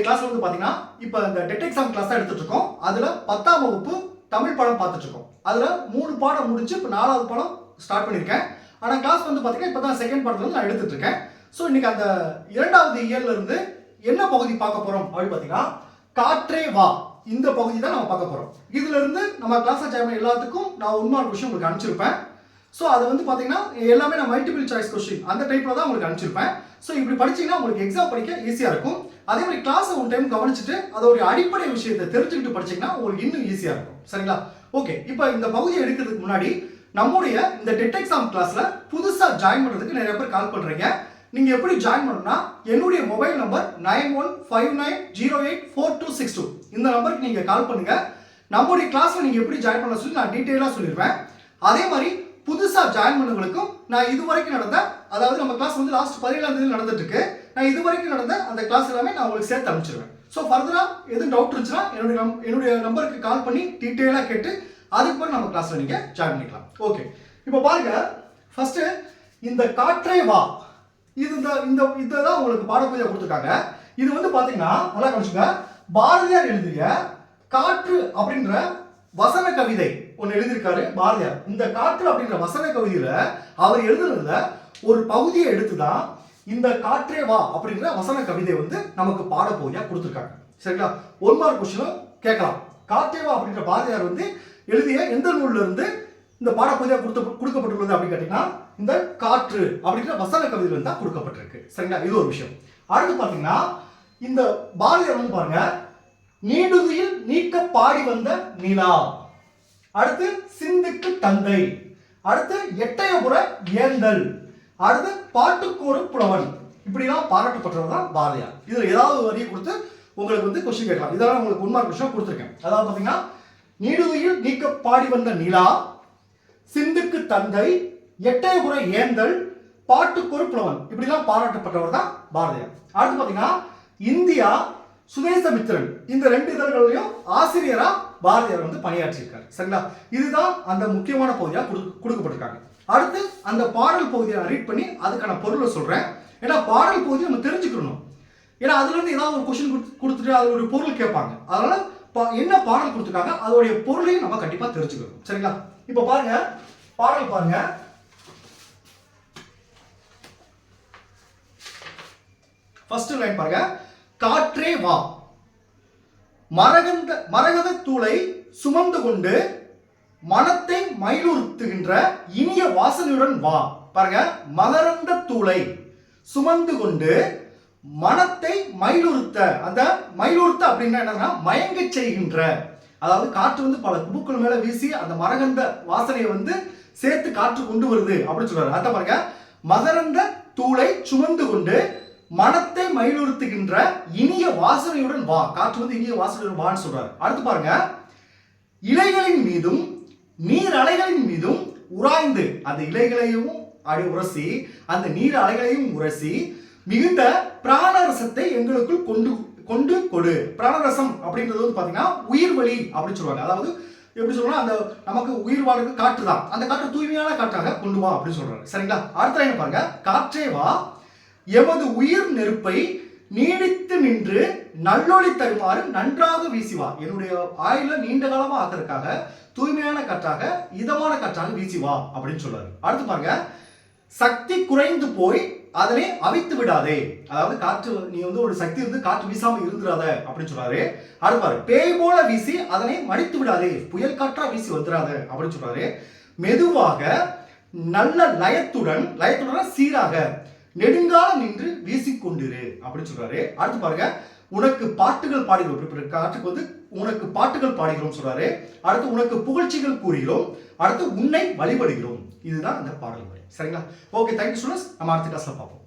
நம்முடைய கிளாஸ்ல வந்து பாத்தீங்கன்னா இப்போ இந்த டெட் எக்ஸாம் கிளாஸ் தான் எடுத்துட்டு இருக்கோம். அதுல பத்தாம் வகுப்பு தமிழ் பாடம் பார்த்துட்டு இருக்கோம். அதுல மூணு பாடம் முடிச்சு இப்போ நாலாவது பாடம் ஸ்டார்ட் பண்ணியிருக்கேன் ஆனா கிளாஸ் வந்து பாத்தீங்கன்னா இப்போ தான் செகண்ட் பாடத்துல நான் எடுத்துட்டு இருக்கேன். ஸோ இன்னைக்கு அந்த இரண்டாவது இயர்ல இருந்து என்ன பகுதி பார்க்க போறோம் அப்படின்னு பாத்தீங்கன்னா காற்றே வா. இந்த பகுதி தான் நம்ம பார்க்க போறோம். இதுல இருந்து நம்ம கிளாஸ் ஜாயின் பண்ண எல்லாத்துக்கும் நான் உண்மையான விஷயம் உங்களுக்கு அனுப்பிச்சிருப்பேன். ஸோ அது வந்து பார்த்தீங்கன்னா எல்லாமே நான் மல்டிபிள் சாய்ஸ் கொஸ்டின் அந்த டைப்பில் தான் உங்களுக்கு அனுப்பிச்சிருப்பேன். ஸோ இப்படி படிச்சீங்கன்னா உங்களுக்கு எக்ஸாம் படிக்க ஈஸியாக இருக்கும். அதே மாதிரி கிளாஸை ஒன் டைம் கவனிச்சுட்டு அதோடைய அடிப்படை விஷயத்தை தெரிஞ்சுக்கிட்டு படிச்சீங்கன்னா உங்களுக்கு இன்னும் ஈஸியாக இருக்கும். சரிங்களா? ஓகே இப்போ இந்த பகுதியை எடுக்கிறதுக்கு முன்னாடி நம்முடைய இந்த டெட் எக்ஸாம் கிளாஸில் புதுசாக ஜாயின் பண்ணுறதுக்கு நிறைய பேர் கால் பண்ணுறீங்க நீங்கள் எப்படி ஜாயின் பண்ணணும்னா என்னுடைய mobile number nine one five nine zero eight four two six two இந்த நம்பருக்கு நீங்கள் கால் பண்ணுங்கள் நம்முடைய கிளாஸில் நீங்கள் எப்படி ஜாயின் பண்ண சொல்லி நான் டீட்டெயிலாக சொல்லிடுவேன் அதே மாதிரி புதுசாக ஜாயின் பண்ணவங்களுக்கும் நான் இது வரைக்கும் நடந்த அதாவது நம்ம கிளாஸ் வந்து லாஸ்ட் பதினேழாம் தேதி நடந்துட்டு இருக்கு நான் இது வரைக்கும் நடந்த அந்த கிளாஸ் எல்லாமே நான் உங்களுக்கு சேர்த்து அனுப்பிச்சிருவேன். ஸோ ஃபர்தராக எதுவும் டவுட் இருந்துச்சுன்னா என்னுடைய நம்- என்னுடைய நம்பருக்கு கால் பண்ணி டீட்டெயிலாக கேட்டு அதுக்கு பிறகு நம்ம கிளாஸில் நீங்கள் ஜாயின் பண்ணிக்கலாம். ஓகே இப்போ பாருங்க. ஃபர்ஸ்ட் இந்த காற்றே வா. இது இந்த இந்த இதுதான் உங்களுக்கு பாடப்பகுதியாக கொடுத்துருக்காங்க. இது வந்து பாத்தீங்கன்னா நல்லா கவனிச்சுங்க பாரதியார் எழுதிய காற்று அப்படின்ற வசன கவிதை ஒன்று எழுதியிருக்காரு பாரதியார். இந்த காற்று அப்படிங்கிற வசன கவிதையில அவர் எழுதுனதுல ஒரு பகுதியை எடுத்து தான் இந்த காற்றே வா அப்படிங்கிற வசன கவிதை வந்து நமக்கு பாடப்பகுதியாக கொடுத்துருக்காங்க. சரிங்களா? ஒன் மார்க் கொஸ்டினும் கேட்கலாம். காற்றே வா அப்படிங்கிற பாரதியார் வந்து எழுதிய எந்த நூல்ல இருந்து இந்த பாடப்பகுதியாக கொடுத்த கொடுக்கப்பட்டுள்ளது அப்படின்னு கேட்டீங்கன்னா இந்த காற்று அப்படிங்கிற வசன கவிதையில் தான் கொடுக்கப்பட்டிருக்கு. சரிங்களா? இது ஒரு விஷயம். அடுத்து பார்த்தீங்கன்னா இந்த பாரதியார் வந்து பாருங்க நீடுதியில் நீக்க பாடி வந்த நிலா அடுத்து சிந்துக்கு தந்தை. அடுத்து எட்டயபுர ஏந்தல். அடுத்து பாட்டுக்கோரு புலவன். இப்படிலாம் பாராட்டப்பட்டவர் தான் பாரதியார். இதில் ஏதாவது வரியை கொடுத்து உங்களுக்கு வந்து கொஸ்டின் கேட்கலாம். இதெல்லாம் உங்களுக்கு உண்மை கொஸ்டின் கொடுத்துருக்கேன். அதாவது பார்த்தீங்கன்னா நீடுதியில் நீக்க பாடி வந்த நிலா சிந்துக்கு தந்தை எட்டயபுர ஏந்தல் பாட்டுக்கொரு புலவன். இப்படிலாம் பாராட்டப்பட்டவர் தான் பாரதியார். அடுத்து பார்த்தீங்கன்னா இந்தியா சுதேசமித்திரன் இந்த ரெண்டு இதழ்களையும் ஆசிரியரா பாரதியார் வந்து பணியாற்றியிருக்காரு. சரிங்களா? இதுதான் அந்த முக்கியமான பகுதியாக கொடு கொடுக்கப்பட்டிருக்காங்க. அடுத்து அந்த பாடல் பகுதியை ரீட் பண்ணி அதுக்கான பொருளை சொல்றேன். ஏன்னா பாடல் பகுதியை நம்ம தெரிஞ்சுக்கணும். ஏன்னா அதுல இருந்து ஏதாவது ஒரு கொஸ்டின் கொடுத்துட்டு அது ஒரு பொருள் கேட்பாங்க. அதனால பா- என்ன பாடல் கொடுத்துருக்காங்க அதோடைய பொருளையும் நம்ம கண்டிப்பா தெரிஞ்சுக்கணும். சரிங்களா? இப்போ பாருங்க. பாடல் பாருங்க. ஃபர்ஸ்ட் லைன் பாருங்க. காற்றே வா. மரகந்த மரகத தூளை சுமந்து கொண்டு மனத்தை மயிலுறுத்துகின்ற இனிய வாசனையுடன் வா. பாருங்க மகரந்த தூளை சுமந்து கொண்டு மனத்தை மயிலுறுத்த அந்த மயிலுறுத்த அப்படின்னா என்னன்னா மயங்க செய்கின்ற. அதாவது காற்று வந்து பல பூக்கள் மேல வீசி அந்த மரகந்த வாசனையை வந்து சேர்த்து காற்று கொண்டு வருது அப்படின்னு சொல்றாரு. அத பாருங்க மகரந்த தூளை சுமந்து கொண்டு மனத்தை மயிலுறுத்துகின்ற இனிய வாசனையுடன் வா. காற்று வந்து இனிய வாசனையுடன் வான்னு சொல்றாரு. அடுத்து பாருங்க. இலைகளின் மீதும் நீர் அலைகளின் மீதும் உராய்ந்து அந்த இலைகளையும் அடி உரசி அந்த நீர் அலைகளையும் உரசி மிகுந்த பிராணரசத்தை எங்களுக்குள் கொண்டு கொண்டு கொடு. பிராணரசம் அப்படின்றது வந்து பாத்தீங்கன்னா உயிர் வழி அப்படின்னு சொல்லுவாங்க. அதாவது எப்படி சொல்லணும் அந்த நமக்கு உயிர் வாழ்க்கை காற்று தான். அந்த காற்று தூய்மையான காற்றாக கொண்டு வா அப்படின்னு சொல்றாரு. சரிங்களா? அடுத்த line பாருங்க. காற்றே வா எமது உயிர் நெருப்பை நீடித்து நின்று நல்லொளி தருமாறு நன்றாக வீசிவா என்னுடைய ஆயுள நீண்ட காலமா ஆகிறதுக்காக தூய்மையான காற்றாக இதமான காற்றாக வீசிவா அப்படின்னு சொல்றாரு. அடுத்து பாருங்க. சக்தி குறைந்து போய் அதனை அவித்து விடாதே. அதாவது காற்று நீ வந்து ஒரு சக்தி இருந்து காற்று வீசாம இருந்துடாத அப்படின்னு சொல்றாரு. அடுத்து பாரு பேய் போல வீசி அதனை மடித்து விடாதே. புயல் காற்றா வீசி வந்துடாத அப்படின்னு சொல்றாரு. மெதுவாக நல்ல லயத்துடன் லயத்துடன் சீராக நெடுங்காலம் நின்று வீசிக்கொண்டிரு அப்படின்னு சொல்றாரு. அடுத்து பாருங்க உனக்கு பாட்டுகள் பாடுகிறோம். காற்றுக்கு வந்து உனக்கு பாட்டுகள் பாடுகிறோம் சொல்றாரு. அடுத்து உனக்கு புகழ்ச்சிகள் கூறுகிறோம். அடுத்து உன்னை வழிபடுகிறோம். இதுதான் அந்த பாடல் முறை. சரிங்களா? ஓகே தேங்க்யூ ஸ்டூடெண்ட்ஸ் நம்ம அடுத்த கிளாஸ்ல பார்ப்போம்.